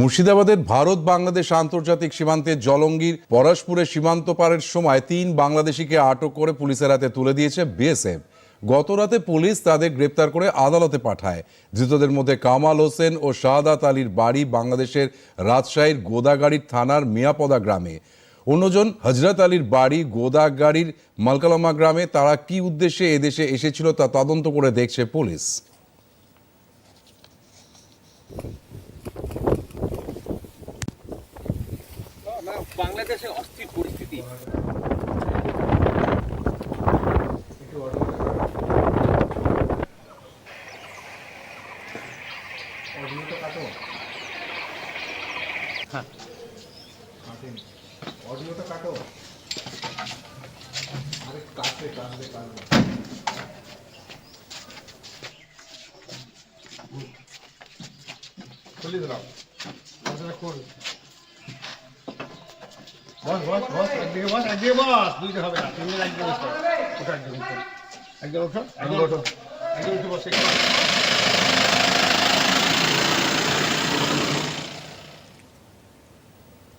মুর্শিদাবাদের ভারত বাংলাদেশ আন্তর্জাতিক সীমান্তে জলঙ্গির পরশপুরে সীমান্ত পারের সময় তিন বাংলাদেশিকে আটক করে পুলিশের হাতে তুলে দিয়েছে বিএসএফ। গতরাতে পুলিশ তাদের গ্রেপ্তার করে আদালতে পাঠায়। ধৃতদের মধ্যে কামাল হোসেন ও শাহাদাত আলীর বাড়ি বাংলাদেশের রাজশাহীর গোদাগাড়ির থানার মিয়াপদা গ্রামে। অন্যজন হজরত আলীর বাড়ি গোদাগাড়ির মালকালামা গ্রামে। তারা কি উদ্দেশ্যে এদেশে এসেছিল তা তদন্ত করে দেখছে পুলিশ। বাংলাদেশের অস্থির পরিস্থিতি। অডিওটা কাটো। আরে কাটবে কাটবে কাটবে খুলে দিলাম খোল। বস বস বস একদিকে বস একদিকে বস। দুইটা হবে না তুমি একদিকে বসো ওঠো একদিকে একদিকে ওঠো একদিকে ওঠো একদিকে উঠে।